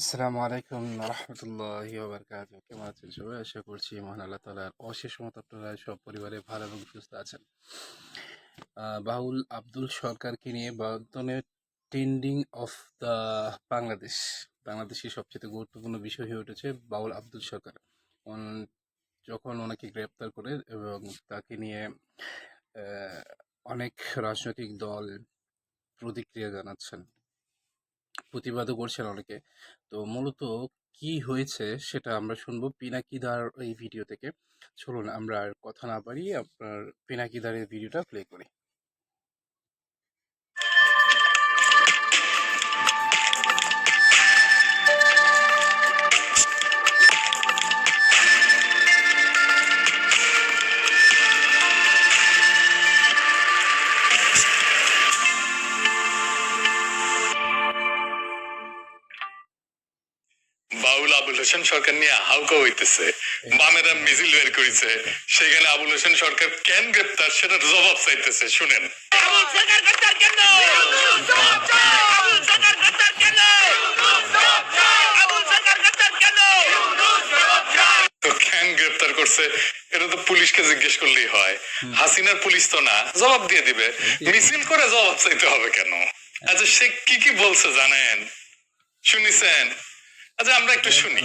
আসসালামু আলাইকুম রহমতুল্লাহি ওবরকাত কেমন আছেন সবাই? আশা করছি মহান আল্লাহ তালার অশেষ মত আপনারা সব পরিবারে ভালো এবং সুস্থ আছেন। বাউল আব্দুল সরকারকে নিয়ে বর্তমানে ট্রেন্ডিং অফ দ্য বাংলাদেশ। বাংলাদেশের সবচেয়ে গুরুত্বপূর্ণ বিষয় হয়ে উঠেছে বাউল আব্দুল সরকার। যখন ওনাকে গ্রেপ্তার করে এবং তাকে নিয়ে অনেক রাজনৈতিক দল প্রতিক্রিয়া জানাচ্ছেন। প্রতিবাদও করছেন অনেকে। তো মূলত কি হয়েছে সেটা আমরা শুনব পিনাকিদার এই ভিডিও থেকে। চলুন আমরা কথা না পারি আপনার পিনাকিদারের ভিডিওটা প্লে করি। আবুল হোসেন সরকার নিয়ে হাউকা হইতেছে। বামেরা মিছিল বের করেছে। সেখানে আবুল হোসেন সরকার কেন গ্রেপ্তার সেটার জবাব চাইতেছে শুনেন। আবুল সরকার গ্রেপ্তার কেন? আবুল সরকার গ্রেপ্তার কেন? আবুল সরকার গ্রেপ্তার কেন? তো কেন গ্রেপ্তার করছে? এটা তো পুলিশকে জিজ্ঞেস করলেই হয়। হাসিনার পুলিশ তো না। জবাব দিয়ে দিবে। মিছিল করে জবাব চাইতে হবে কেন? আচ্ছা সে কি কি বলছে জানেন? শুনিছেন? আচ্ছা আমরা একটু শুনি।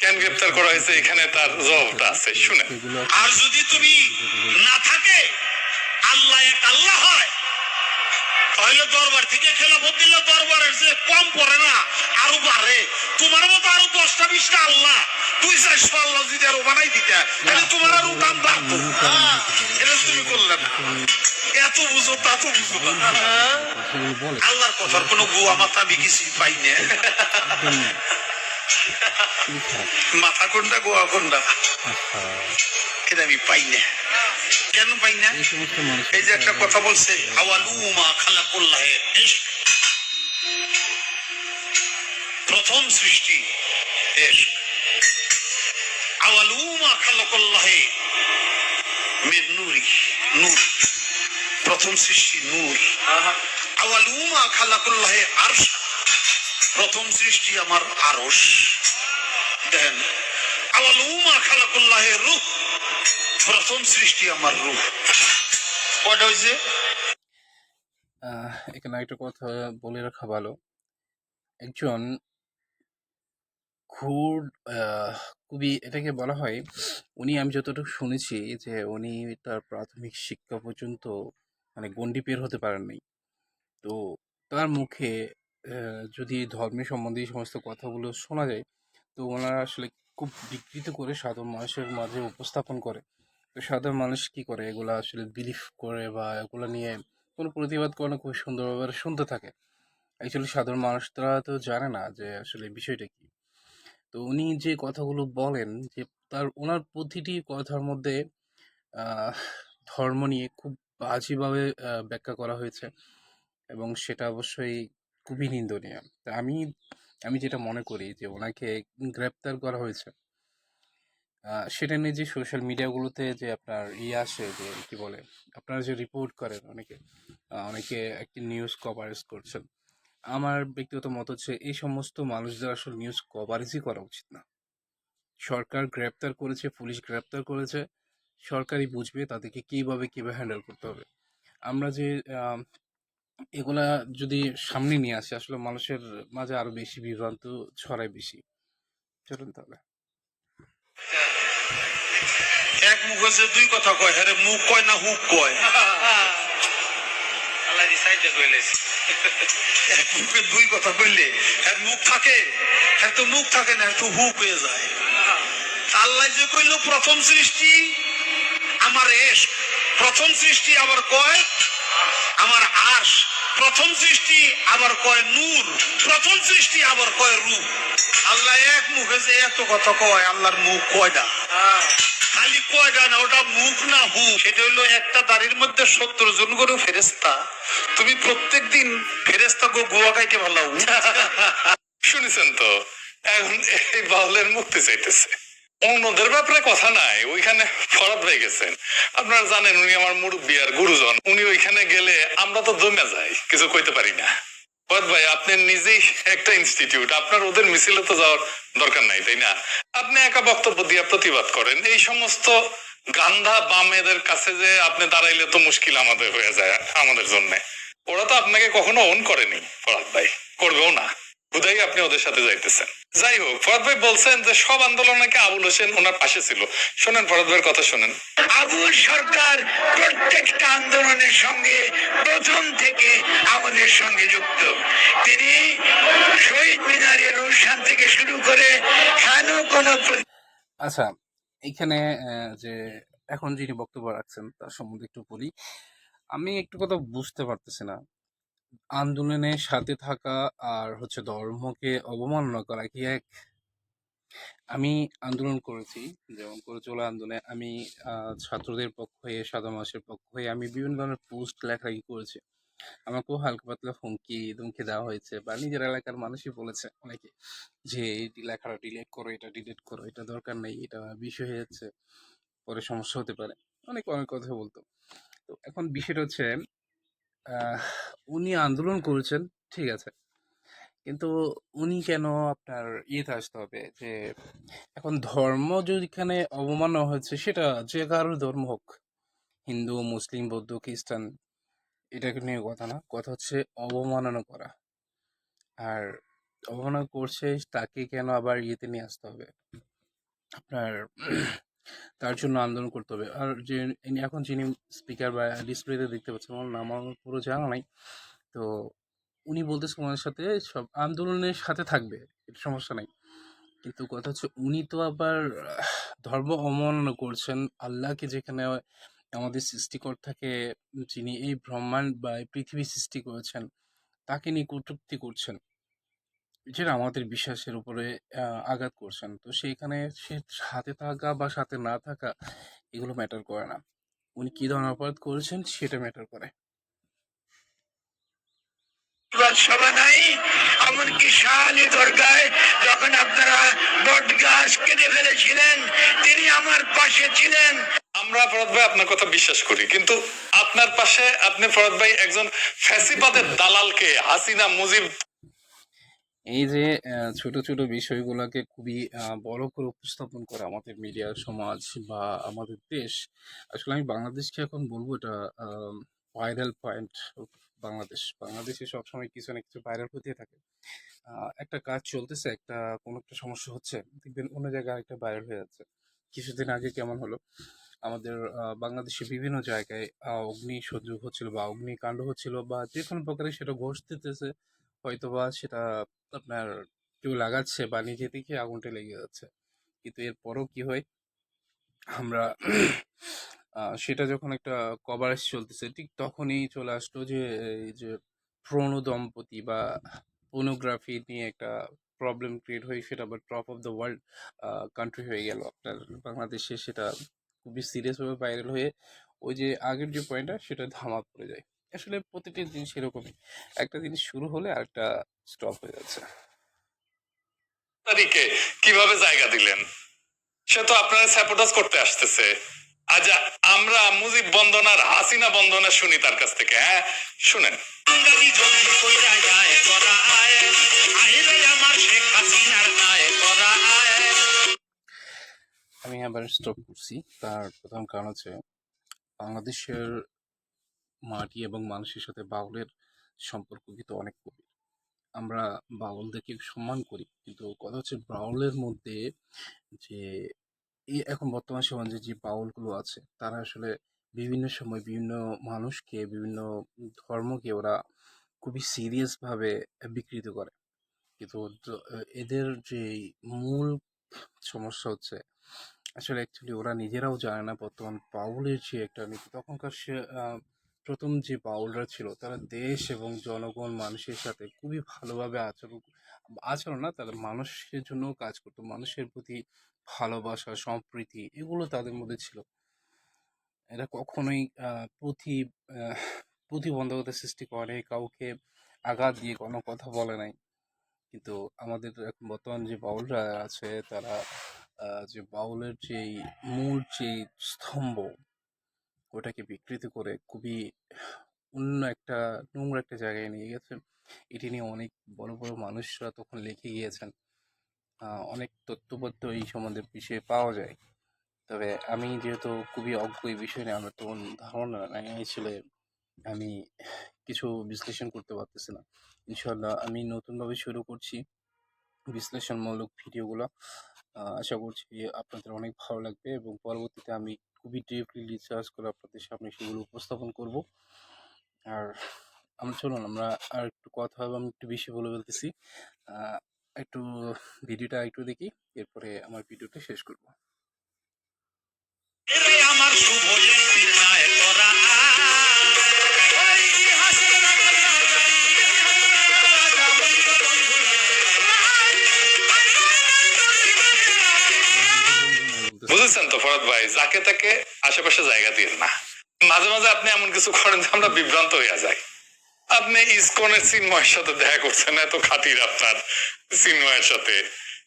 কেন গ্রেপ্তার করা হয়েছে? এখানে তার জবাবটা আছে এগুলো আর যদি তুমি না থাকে আল্লাহ এক আল্লাহ হয়। তাহলে দরবার থেকে খেলাফত দিলে দরবারের যে কম পড়ে না আরও বাড়ে। তোমার মতো আরও দশটা বিশটা আল্লাহ দুই চারশো আল্লাহ যদি আরও বানাই দিতে তাহলে তোমার আরও দাম বাড়তো। হ্যাঁ, এটা তুমি করলে না। এত বুঝো তা তো বুঝো। না আল্লাহর কথার কোনো গুয়া মাথা পাই না মাথা কোনটা গোয়া কোনটা? এটা আমি পাই না কেন পাই না এই যে একটা কথা বলছে আওয়ালুমা ইশক। প্রথম সৃষ্টি আওয়ালুমা খালাকুল্লাহে মিন নূরি নূর। প্রথম সৃষ্টি নূর। আওয়ালুমা খালাকুল্লাহে আরশ। প্রথম সৃষ্টি আমার আরশ। দেখেন আওয়ালুমা খালাকুল্লাহে রূহ। প্রথম সৃষ্টি আমার রূহ। কয়টা হয়েছে আহ, এখানে একটা কথা বলে রাখা ভালো। একজন খুব আহ, খুবই এটাকে বলা হয় উনি আমি যতটুকু শুনেছি যে উনি তার প্রাথমিক শিক্ষা পর্যন্ত মানে গণ্ডি পের হতে পারেননি তো তার মুখে যদি ধর্মের সম্বন্ধে এই সমস্ত কথাগুলো শোনা যায়, তো ওনারা আসলে খুব বিকৃত করে সাধারণ মানুষের মাঝে উপস্থাপন করে। তো সাধারণ মানুষ কি করে? এগুলো আসলে বিলিভ করে বা এগুলো নিয়ে কোনো প্রতিবাদ করে না খুব সুন্দরভাবে শুনতে থাকে। অ্যাকচুয়ালি সাধারণ মানুষরা তো জানে না যে আসলে বিষয়টা কি। তো উনি যে কথাগুলো বলেন যে তার, ওনার প্রতিটি কথার মধ্যে ধর্ম নিয়ে খুব বাজেভাবে ব্যাখ্যা করা হয়েছে এবং সেটা অবশ্যই খুবই নিন্দনীয়। তা আমি আমি যেটা মনে করি যে ওনাকে গ্রেপ্তার করা হয়েছে সেটা নিয়ে যে সোশ্যাল মিডিয়াগুলোতে যে আপনার ইয়ে আসে যে কি বলে, আপনারা যে রিপোর্ট করেন অনেকে অনেকে একটি নিউজ কভারেজ করছেন, আমার ব্যক্তিগত মত হচ্ছে এই সমস্ত মানুষদের আসলে নিউজ কভারেজই করা উচিত না। সরকার গ্রেপ্তার করেছে, পুলিশ গ্রেপ্তার করেছে সরকারই বুঝবে তাদেরকে কীভাবে কীভাবে হ্যান্ডেল করতে হবে। আমরা যে এগুলা যদি সামনে নিয়ে আসি আসলে মানুষের মাঝে আরও বেশি বিভ্রান্ত ছড়ায় বেশি। চলুন তাহলে। এক মুখে যে দুই কথা কয়। হ্যাঁ মুখ কয় না হুক কয়? এক মুখে দুই কথা কইলে হ্যাঁ মুখ থাকে। হ্যাঁ তো মুখ থাকে না একটু হুক হয়ে যায়। আল্লাহ যে কইল প্রথম সৃষ্টি আমার এস, প্রথম সৃষ্টি আবার কয়? আমার আশ প্রথম সৃষ্টি আবার কয় নূর, প্রথম সৃষ্টি আবার কয় রূপ। আল্লাহ এক মুখে যে এত কথা কয়, আল্লাহর মুখ কয়টা খালি কয়টা না, ওটা মুখ না হু সেটা হইল একটা দাড়ির মধ্যে সত্তর জন করে ফেরেস্তা তুমি প্রত্যেক দিন ফেরেস্তা গো গোয়া খাইতে ভালো শুনেছেন তো? এখন এই বাউলের মুক্তি চাইতেছে। অন্যদের ব্যাপারে কথা নাই, ওইখানে ফরাদ হয়ে গেছেন। আপনারা জানেন উনি আমার মুরব্বী আর গুরুজন। উনি ওইখানে গেলে আমরা তো জমে যাই, কিছু কইতে পারি না। ফরাদ ভাই, আপনি নিজেই একটা ইনস্টিটিউট আপনার ওদের মিছিলে তো যাওয়ার দরকার নাই, তাই না? আপনি একা বক্তব্য দিয়ে প্রতিবাদ করেন। এই সমস্ত গান্ধা বামেদের কাছে যে আপনি দাঁড়াইলে তো মুশকিল আমাদের হয়ে যায় আমাদের জন্য। ওরা তো আপনাকে কখনো অন করেনি, ফরাদ ভাই। করবেও না। হুদাই আপনি ওদের সাথে যাইতেছেন। যাই হোক ফরাদ ভাই বলছেন যে সব আন্দোলন নাকি আবুল হোসেন ওনার পাশে ছিল। শোনেন ফরাদ ভাইয়ের কথা শোনেন। আবুল সরকার প্রত্যেকটা আন্দোলনের সঙ্গে প্রথম থেকে আমাদের সঙ্গে যুক্ত। তিনি শহীদ মিনারের অনুষ্ঠান থেকে শুরু করে কেন কোনো আচ্ছা এখানে যে এখন যিনি বক্তব্য রাখছেন তার সম্বন্ধে একটু বলি। আমি একটু কথা বুঝতে পারতেছি না। আন্দোলনের সাথে থাকা আর হচ্ছে ধর্মকে অবমাননা করা কি এক? আমি আন্দোলন করেছি, যেমন করে চলে আন্দোলনে আমি ছাত্রদের পক্ষ হয়ে সাদা মাসের পক্ষ হয়ে আমি বিভিন্ন ধরনের পোস্ট লেখালেখি করেছি। আমাকেও হালকা পাতলা হুমকি, ধুমকি দেওয়া হয়েছে বা নিজের এলাকার মানুষই বলেছে অনেকে যে এই লেখাটা ডিলেট করো, এটা ডিলেট করো, এটা দরকার নেই, এটা বিষয় হয়ে যাচ্ছে, পরে সমস্যা হতে পারে। অনেক অনেক কথা বলতো। তো এখন বিষয়টা হচ্ছে উনি আন্দোলন করেছেন, ঠিক আছে। কিন্তু উনি কেন আপনার ইয়েতে আসতে হবে? যে এখন ধর্ম যেখানে অবমাননা হয়েছে, সেটা যে কারোর ধর্ম হোক, হিন্দু, মুসলিম, বৌদ্ধ, খ্রিস্টান এটাকে নিয়ে কথা না। কথা হচ্ছে অবমাননা করা। আর অবমাননা করছে, তাকে কেন আবার ইয়েতে নিয়ে আসতে হবে? আপনার তার জন্য আন্দোলন করতে হবে। আর যে এখন যিনি স্পিকার বা ডিসপ্লেতে দেখতে পাচ্ছেন ওনার নাম আমার পুরো জানা নাই। তো উনি বলতেছে ওনার সাথে সব আন্দোলনের সাথে থাকবে, এটা সমস্যা নাই। কিন্তু কথা হচ্ছে উনি তো আবার ধর্ম অবমাননা করছেন। আল্লাহকে যেখানে আমাদের সৃষ্টিকর্তাকে যিনি এই ব্রহ্মাণ্ড বা এই পৃথিবী সৃষ্টি করেছেন, তাকে নিয়ে কটূক্তি করছেন। যেটা আমাদের বিশ্বাসের উপরে আঘাত করছেন। তো সেইখানে সে সাথে থাকা বা সাথে না থাকা এগুলো ম্যাটার করে না। উনি কি ধরনের অপরাধ করেছেন সেটা ম্যাটার করে। সভা নাই এমনকি শাহালি দরগায় যখন আপনারা বট গাছ কেটে ফেলেছিলেন তিনি আমার পাশে ছিলেন। আমরা ফরদ ভাই আপনার কথা বিশ্বাস করি কিন্তু আপনার পাশে আপনি ফরদ ভাই একজন ফ্যাসিবাদের দালালকে হাসিনা মুজিব এই যে ছোট ছোট বিষয়গুলোকে খুবই বড় করে উপস্থাপন করে আমাদের মিডিয়া সমাজ বা আমাদের দেশ, আসলে আমি বাংলাদেশকে এখন বলব এটা ভাইরাল পয়েন্ট বাংলাদেশ। বাংলাদেশে সবসময় কিছু না কিছু ভাইরাল হতে থাকে। একটা কাজ চলতেছে, একটা, কোনো একটা সমস্যা হচ্ছে, দেখবেন অন্য জায়গায় একটা ভাইরাল হয়ে যাচ্ছে। কিছুদিন আগে কেমন হলো? আমাদের বাংলাদেশে বিভিন্ন জায়গায় অগ্নি সংযোগ হচ্ছিল বা অগ্নিকাণ্ড হচ্ছিল বা যে কোনো প্রকারে সেটা ঘটতেছে। হয়তোবা সেটা আপনার কেউ লাগাচ্ছে বা নিজে থেকে আগুনটা লেগে যাচ্ছে। কিন্তু এরপরও কি হয়? আমরা সেটা যখন একটা কভারেজ চলতেছে, ঠিক তখনই চলে আসলো যে, এই যে প্রণ দম্পতি বা পোনোগ্রাফি নিয়ে একটা প্রবলেম ক্রিয়েট হয়ে সেটা আবার top of the world country হয়ে গেল। আপনার বাংলাদেশে সেটা খুবই সিরিয়াসভাবে ভাইরাল হয়ে ওই যে আগের যে পয়েন্টটা সেটা ধামা পড়ে যায়। আসলে প্রতিটি জিনিস এরকমই। একটা জিনিস শুরু হলে আরেকটা স্টপ হয়ে যাচ্ছে। তারিখে কীভাবে জায়গা দিলেন? সে তো আপনারা স্যাপোটাস করতে আসতেছে। আজ আমরা মুজিব বন্দনার হাসিনা বন্দনা শুনি তার কাছ থেকে হ্যাঁ? শুনেন। বাঙালি জলদি কইরা যায় করা আয়। আইরে আমার শেখ হাসিনার নায় করা আয়। আমি আবার স্টপ করছি। তার প্রধান কারণ হচ্ছে বাংলাদেশের মাটি এবং মানুষের সাথে বাউলের সম্পর্ক কিন্তু অনেক গভীর। আমরা বাউলদেরকে সম্মান করি, কিন্তু কথা হচ্ছে বাউলের মধ্যে যে এই এখন বর্তমান সমাজে যে বাউলগুলো আছে, তারা আসলে বিভিন্ন সময় বিভিন্ন মানুষকে, বিভিন্ন ধর্মকে ওরা খুবই সিরিয়াসভাবে বিকৃত করে। কিন্তু এদের যে মূল সমস্যা হচ্ছে, আসলে অ্যাকচুয়ালি ওরা নিজেরাও জানে না বর্তমান বাউলের যে একটা নীতি। তখনকার সে প্রথম যে বাউলরা ছিল, তারা দেশ এবং জনগণ, মানুষের সাথে খুবই ভালোভাবে আচরণ আচরণ না, তারা মানুষের জন্য কাজ করতো, মানুষের প্রতি ভালোবাসা, সম্প্রীতি এগুলো তাদের মধ্যে ছিল। এরা কখনোই প্রতি প্রতিবন্ধকতা সৃষ্টি করে, কাউকে আঘাত দিয়ে কোনো কথা বলে নাই। কিন্তু আমাদের এখন বর্তমান যে বাউলরা আছে, তারা যে বাউলের যে মূল যে স্তম্ভ ওটাকে বিকৃত করে খুবই অন্য একটা নোংরা একটা জায়গায় নিয়ে গেছে। এটি নিয়ে অনেক বড় বড় মানুষরা তখন লিখে গিয়েছেন অনেক তথ্যপত্র এই সম্বন্ধে বিষয়ে পাওয়া যায়। তবে আমি যেহেতু খুবই অজ্ঞ এই বিষয় নিয়ে, আমার তখন ধারণা নাই। আসলে আমি কিছু বিশ্লেষণ করতে পারতেছি না। ইনশাল্লাহ আমি নতুনভাবে শুরু করছি বিশ্লেষণমূলক ভিডিওগুলো। আশা করছি আপনাদের অনেক ভালো লাগবে এবং পরবর্তীতে আমি খুবই ডিপলি রিসার্চ করে আপনাদের সামনে সেগুলো উপস্থাপন করব। আর আমরা চলুন, আমরা আর একটু কথা হবে, আমি একটু বেশি বলে বলতেছি। একটু, ভিডিওটা একটু দেখি, এরপরে আমার ভিডিওটা শেষ করব। ফরদ ভাই, যাকে তাকে আশেপাশে জায়গা দিয়ে না। মাঝে মাঝে আপনি এমন কিছু করেন যে আমরা বিভ্রান্ত হইয়া যাই। আপনি ইসকনের চিন্ময়ের সাথে দেখা করছেন, এত খাতির আপনার চিন্ময়ের সাথে।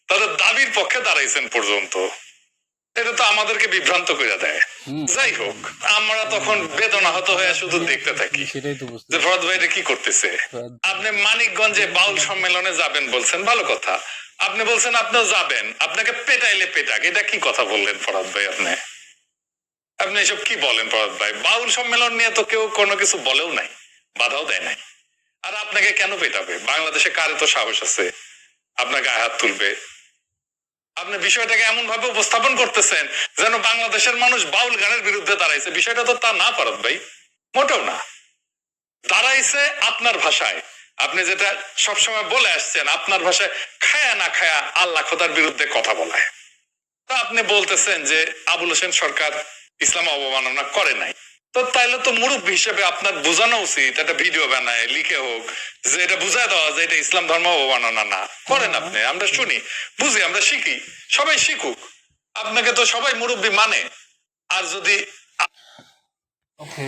তাদের দাবির পক্ষে দাঁড়াইছেন পর্যন্ত। এটা তো আমাদেরকে বিভ্রান্ত করে দেয়। যাই হোক আমরা তখন বেদনাহত হয়ে শুধু দেখতে থাকি। যে ফরদ ভাই এটা কি করতেছে? আপনি মানিকগঞ্জে বাউল সম্মেলনে যাবেন বলছেন ভালো কথা। আপনি বলছেন আপনিও যাবেন আপনাকে পেটাইলে পেটাক। এটা কি কথা বললেন ফরাদ ভাই আপনি? আপনি এসব কি বলেন ফরাদ ভাই? বাউল সম্মেলন নিয়ে তো কেউ কোনো কিছু বলেও নাই বাধাও দেয় নাই। আর আপনাকে কেন পেটাবে? বাংলাদেশে কারে তো সাহস আছে? আপনার গায়ে হাত তুলবে? আপনি বিষয়টাকে এমন ভাবে উপস্থাপন করতেছেন যেন বাংলাদেশের মানুষ বাউল গানের বিরুদ্ধে দাঁড়াইছে। বিষয়টা তো তা না ফরাদ ভাই। মোটেও না। দাঁড়াইছে আপনার ভাষায়। আপনি যেটা সবসময় বলে আসছেন, আপনার ভাষায় খায়া না খায়া আল্লাহ খোদার বিরুদ্ধে কথা বলায়। তা আপনি বলতেছেন যে আবুল হোসেন সরকার ইসলাম অবমাননা করে নাই। তো তাইলে তো মুরব্বী হিসেবে আপনার বোঝানো উচিত, একটা ভিডিও বানায়, লিখে হোক, যে এটা বুঝায় দেওয়া যে এটা ইসলাম ধর্ম অবমাননা না করেন আপনি, আমরা শুনি, বুঝি, আমরা শিখি, সবাই শিখুক। আপনাকে তো সবাই মুরব্বী মানে আর যদি ওকে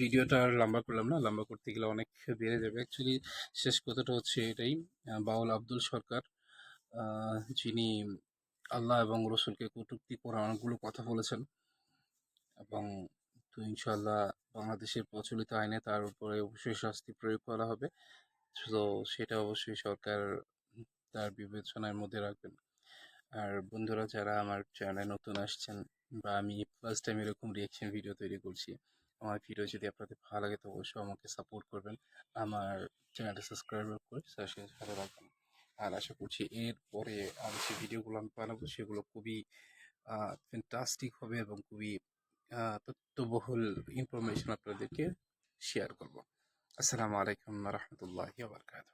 ভিডিওটা আর লম্বা করলাম না, লম্বা করতে গেলে অনেক বেড়ে যাবে। অ্যাকচুয়ালি শেষ কথাটা হচ্ছে এটাই বাউল আব্দুল সরকার যিনি আল্লাহ এবং রসুলকে কটূক্তি করে অনেকগুলো কথা বলেছেন এবং তো ইনশাল্লাহ বাংলাদেশের প্রচলিত আইনে তার উপরে অবশ্যই শাস্তি প্রয়োগ করা হবে। তো সেটা অবশ্যই সরকার তার বিবেচনার মধ্যে রাখবেন। আর বন্ধুরা, যারা আমার চ্যানেলে নতুন আসছেন বা আমি ফার্স্ট টাইম এরকম রিয়াকশন ভিডিও তৈরি করছি, আমার ভিডিও যদি আপনাদের ভালো লাগে, তো অবশ্যই আমাকে সাপোর্ট করবেন। আমার চ্যানেলটা সাবস্ক্রাইব করে সাথে রাখবেন। আর আশা করছি এরপরে আমি যে ভিডিওগুলো আমি বানাবো, সেগুলো খুবই ফ্যান্টাস্টিক হবে এবং খুবই তথ্যবহুল ইনফরমেশন আপনাদেরকে শেয়ার করব। আসসালামু আলাইকুম রহমতুল্লাহ বারকাত